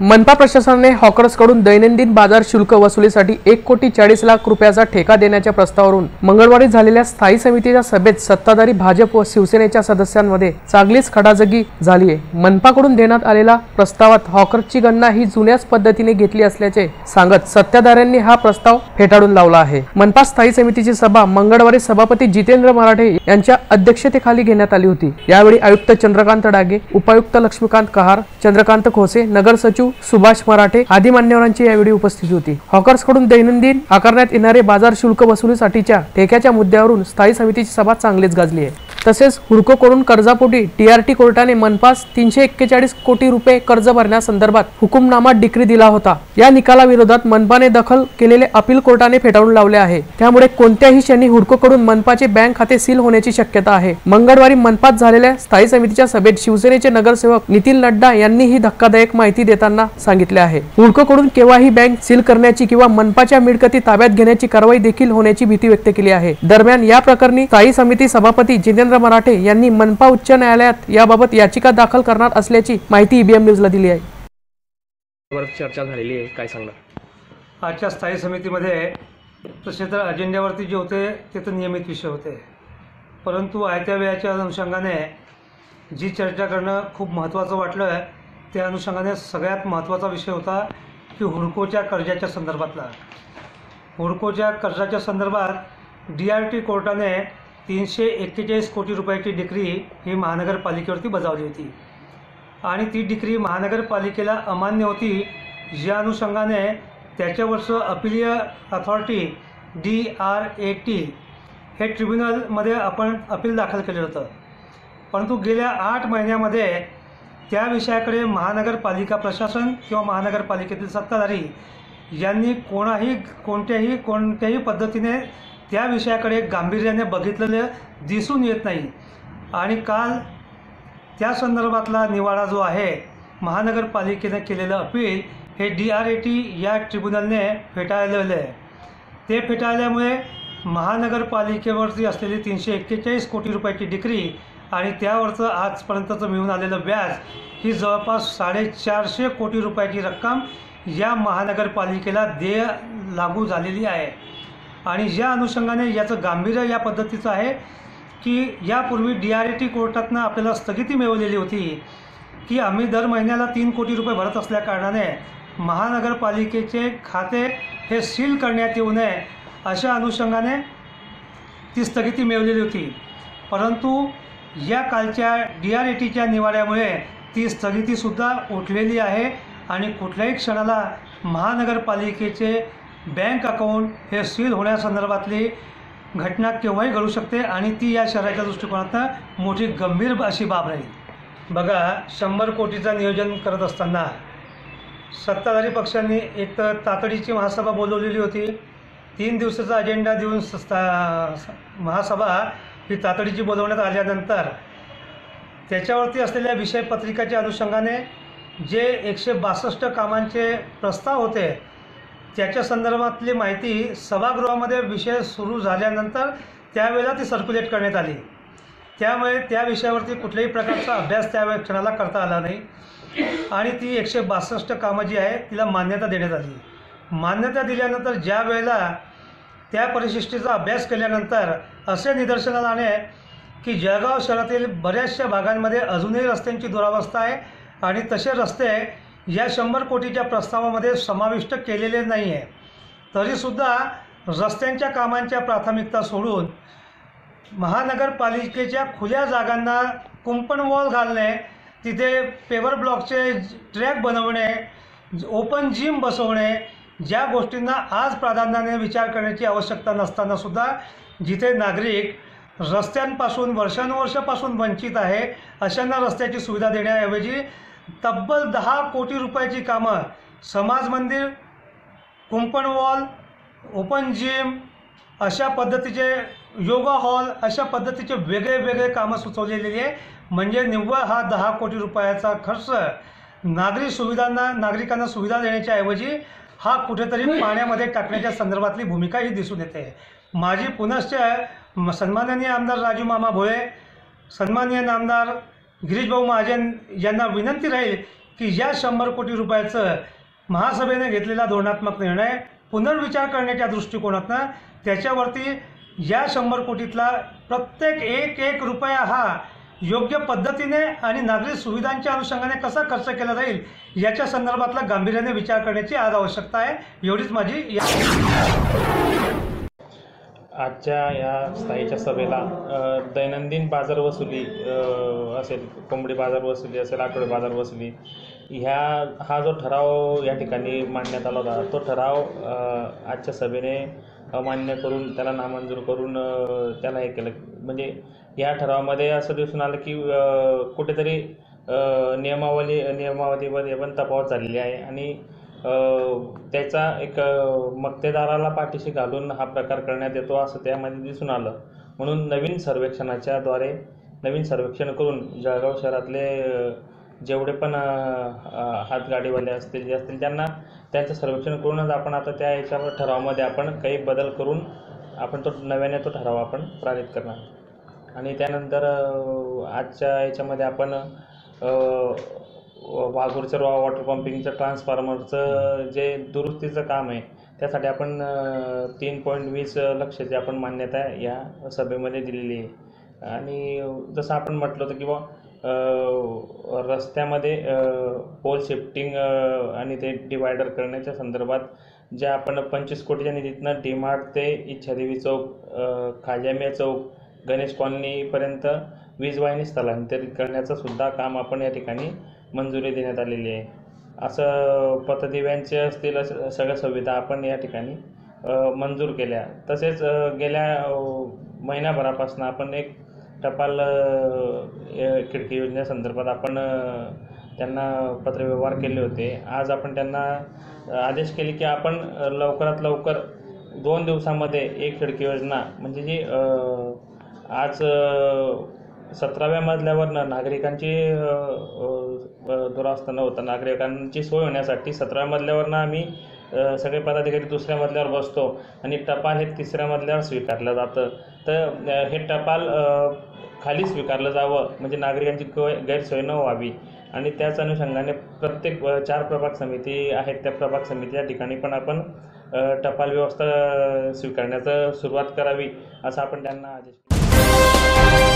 मनपा प्रशासनाने हॉकर्सकडून दैनंदिन बाजार शुल्क वसुलीसाठी एक कोटी चाळीस लाख रुपयाचा ठेका देण्याच्या प्रस्तावावरून मंगळवारी झालेल्या स्थायी समितीच्या सभेत सत्ताधारी भाजप व शिवसेनेच्या सदस्यांमध्ये चांगलीच खडाजगी झाली आहे. मनपाकडून देण्यात आलेल्या प्रस्तावात हॉकर्सची गणना ही जुन्याच पद्धतीने घेतली असल्याचे सांगत सत्ताधाऱ्यांनी हा प्रस्ताव फेटाळून लावला आहे. मनपा स्थायी समितीची सभा मंगळवारी सभापती जितेंद्र मराठे यांच्या अध्यक्षतेखाली घेण्यात आली होती. यावेळी आयुक्त चंद्रकांत डागे उपायुक्त लक्ष्मीकांत कहार चंद्रकांत खोसे नगर सचिव सुभाष मराठे आदी मान्यवरांची यावेळी उपस्थिती होती. हॉकर्सकडून दैनंदिन आकारण्यात येणारे बाजार शुल्क वसुलीसाठीच्या ठेक्याच्या मुद्द्यावरून स्थायी समितीची सभा चांगलीच गाजली आहे. तसेच हुडकोकडून कर्जापोटी टीआरटी कोर्टाने मनपास तीनशे एक्केचाळीस कोटी रुपये कर्ज भरण्यासंदर्भात हुकुमनामा डिक्री दिला होता. या निकालाविरोधात मनपाने दखल केलेले अपील कोर्टाने फेटाळून लावले आहे. त्यामुळे कोणत्याही क्षणी हुडकोकडून मनपाचे बँक खाते सील होण्याची शक्यता आहे. मंगळवारी मनपात झालेल्या स्थायी समितीच्या सभेत शिवसेनेचे नगरसेवक नितीन नड्डा यांनी ही धक्कादायक माहिती देताना सांगितले आहे. हुडकोकडून केव्हाही बँक सील करण्याची किंवा मनपाच्या मिळकती ताब्यात घेण्याची कारवाई देखील होण्याची भीती व्यक्त केली आहे. दरम्यान या प्रकरणी स्थायी समिती सभापती जितेंद्र मराठे यांनी मनपा उच्च न्यायालयात याबाबत याचिका दाखल करणार असल्याची माहिती ईबीएम न्यूजला दिली आहे. वर चर्चा झालेली आहे. काय सांगणार? आजच्या स्थायी समितीमध्ये तसे तर अजेंड्यावरती जे होते ते तर नियमित विषय होते. परंतु आयत्या वेळाच्या अनुषंगाने जी चर्चा करणं खूप महत्त्वाचं वाटलं त्या अनुषंगाने सगळ्यात महत्त्वाचा विषय होता की हुडकोच्या कर्जाच्या संदर्भातला. हुडकोच्या कर्जाच्या संदर्भात डी आर टी कोर्टाने तीनशे एक्केचाळीस कोटी रुपयाची डिक्री ही महानगरपालिकेवरती बजावली होती. आणि ती डिक्री महानगरपालिकेला अमान्य होती या अनुषंगाने त्याच्यावरचं अपिलीय authority D R A T हे ट्रिब्युनलमध्ये आपण अपील दाखल केलं होतं. परंतु गेल्या आठ महिन्यामध्ये त्या विषयाकडे महानगरपालिका प्रशासन किंवा महानगरपालिकेतील सत्ताधारी यांनी कोणाही कोणत्याही कोणत्याही पद्धतीने त्या विषयाकडे गांभीर्याने बघितलेलं दिसून येत नाही. आणि काल त्या संदर्भातला निवाडा जो आहे महानगरपालिकेने केलेलं अपील हे डी आर ए टी या ट्रिब्युनलने फेटाळलेलं आहे. ते फेटाळल्यामुळे महानगरपालिकेवरती असलेली तीनशे एक्केचाळीस कोटी रुपयाची डिक्री आणि त्यावरचं आजपर्यंतचं मिळून आलेलं व्याज ही जवळपास साडेचारशे कोटी रुपयाची रक्कम या महानगरपालिकेला देय लागू झालेली आहे. आणि ज्या अनुषंगाने याचं गांभीर्य या पद्धतीचं आहे की यापूर्वी डी आर ए टी कोर्टातनं आपल्याला स्थगिती मिळवलेली होती की आम्ही दर महिन्याला तीन कोटी रुपये भरत असल्याकारणाने महानगरपालिकेचे खाते हे सील करण्यात येऊ नये अशा अनुषंगाने ती स्थगिती मिळवलेली होती. परंतु या कालच्या डी आर ए टीच्या निवाड्यामुळे ती स्थगितीसुद्धा उठलेली आहे आणि कुठल्याही क्षणाला महानगरपालिकेचे बँक अकाउंट हे सील होण्यासंदर्भातली घटना केव्हाही घडू शकते आणि ती या शहराच्या दृष्टिकोनातनं मोठी गंभीर अशी बाब राहील. बघा शंभर कोटीचं नियोजन करत असताना सत्ताधारी पक्षांनी एक तर तातडीची महासभा बोलवलेली होती तीन दिवसाचा अजेंडा देऊन सस्ता महासभा ही तातडीची बोलवण्यात आल्यानंतर त्याच्यावरती असलेल्या विषयपत्रिकाच्या अनुषंगाने जे एकशे बासष्ट कामांचे प्रस्ताव होते त्याच्या संदर्भातली माहिती सभागृहामध्ये विषय सुरू झाल्यानंतर त्यावेळेला ती सर्क्युलेट करण्यात आली. त्यामुळे त्या विषयावरती कुठल्याही प्रकारचा अभ्यास त्या क्षणाला करता आला नाही. आणि ती एकशे बासष्ट कामं जी आहे तिला मान्यता देण्यात आली. मान्यता दिल्यानंतर ज्या वेळेला त्या परिशिष्टीचा अभ्यास केल्यानंतर असे निदर्शनाला आले की जळगाव शहरातील बऱ्याचशा भागांमध्ये अजूनही रस्त्यांची दुरावस्था आहे आणि तसे रस्ते या शंभर कोटीच्या प्रस्तावामध्ये समाविष्ट केलेले नाही आहे तरीसुद्धा रस्त्यांच्या कामांच्या प्राथमिकता सोडून महानगरपालिकेच्या खुल्या जागांना कुंपण वॉल घालणे तिथे पेवर ब्लॉकचे ट्रॅक बनवणे ओपन जिम बसवणे ज्या गोष्टींना आज प्राधान्याने विचार करण्याची आवश्यकता नसतानासुद्धा जिथे नागरिक रस्त्यांपासून वर्षानुवर्षापासून वंचित आहे अशांना रस्त्याची सुविधा देण्याऐवजी तब्बल दहा कोटी रुपयाची कामं. समाज मंदिर कुंपण वॉल ओपन जिम अशा पद्धतीचे योगा हॉल अशा पद्धतीचे वेगळे वेगळे कामं सुचवलेली आहे. म्हणजे निव्वळ हा दहा कोटी रुपयाचा खर्च नागरी सुविधांना नागरिकांना सुविधा देण्याच्या ऐवजी हा कुठेतरी पाण्यामध्ये टाकण्याच्या संदर्भातली भूमिका ही दिसून येते. माझी पुनश्च म- सन्माननीय आमदार राजू मामा भोळे सन्माननीय आमदार गिरीशभाऊ महाजन यांना विनंती राहील की या शंभर कोटी रुपयाचं महासभेने घेतलेला धोरणात्मक निर्णय पुनर्विचार करण्याच्या दृष्टिकोनातनं त्याच्यावरती या शंभर कोटीतला प्रत्येक एक एक रुपया हा योग्य पद्धतीने आणि नागरी सुविधांच्या अनुषंगाने कसा खर्च केला जाईल याच्या संदर्भातला गांभीर्याने विचार करण्याची आज आवश्यकता आहे. एवढीच माझी या आजच्या या स्थायीच्या सभेला दैनंदिन बाजार वसुली असेल कोंबडी बाजार वसुली असेल आठवडे बाजार वसुली ह्या हा जो ठराव या ठिकाणी मांडण्यात आला होता तो ठराव आजच्या सभेने अमान्य करून त्याला नामंजूर करून त्याला हे केलं. म्हणजे या ठरावामध्ये असं दिसून आलं की कुठेतरी नियमावली नियमावलीमध्ये पण तफावत झालेली आहे. आणि त्याचा एक मक्तेदाराला पाठीशी घालून हा प्रकार करण्यात येतो असं त्यामध्ये दिसून आलं. म्हणून नवीन सर्वेक्षणाच्या द्वारे नवीन सर्वेक्षण करून जळगाव शहरातले जेवढे पण हातगाडीवाले असतील जे असतील त्यांना त्यांचं सर्वेक्षण करूनच आपण आता त्या याच्यावर ठरावामध्ये आपण काही बदल करून आपण तो नव्याने तो ठराव आपण पारित करणार. आणि त्यानंतर आजच्या याच्यामध्ये आपण वाघूरचं रॉ वॉटर पंपिंगचं ट्रान्सफॉर्मरचं जे दुरुस्तीचं काम आहे त्यासाठी आपण तीन पॉईंट वीस लक्षाची आपण मान्यता या सभेमध्ये दिलेली आहे. आणि जसं आपण म्हटलं होतं की बुवा रस्त्यामध्ये पोल शिफ्टिंग आणि ते डिवायडर करण्याच्या संदर्भात ज्या आपण पंचवीस कोटीच्या निधीतनं डीमार्ट ते इच्छादेवी चौक खाजामिया चौक गणेश कॉलनीपर्यंत वीज वाहिनी स्थलांतरित करण्याचं सुद्धा काम आपण या ठिकाणी मंजुरी देण्यात आलेली आहे. असं पथदिव्यांचे असतील असं सगळ्या सुविधा आपण या ठिकाणी मंजूर केल्या. तसेच गेल्या महिन्याभरापासून आपण एक टपाल खिडकी योजनेसंदर्भात आपण त्यांना पत्रव्यवहार केले होते. आज आपण त्यांना आदेश केले की आपण लवकरात लवकर दोन दिवसामध्ये एक खिडकी योजना म्हणजे जी आज सतराव्या मजल्यावरनं नागरिकांची दुरावस्था न होता नागरिकांची सोय होण्यासाठी सतराव्या मजल्यावरनं आम्ही सगळे पदाधिकारी दुसऱ्या मजल्यावर बसतो आणि टपाल हे तिसऱ्या मजल्यावर स्वीकारलं जातं. तर हे टपाल खाली स्वीकारलं जावं म्हणजे नागरिकांची गैरसोय न व्हावी. आणि त्याच अनुषंगाने प्रत्येक चार प्रभाग समिती आहेत त्या प्रभाग समिती या ठिकाणी पण आपण टपाल व्यवस्था स्वीकारण्याचं सुरुवात करावी असं आपण त्यांना आदेश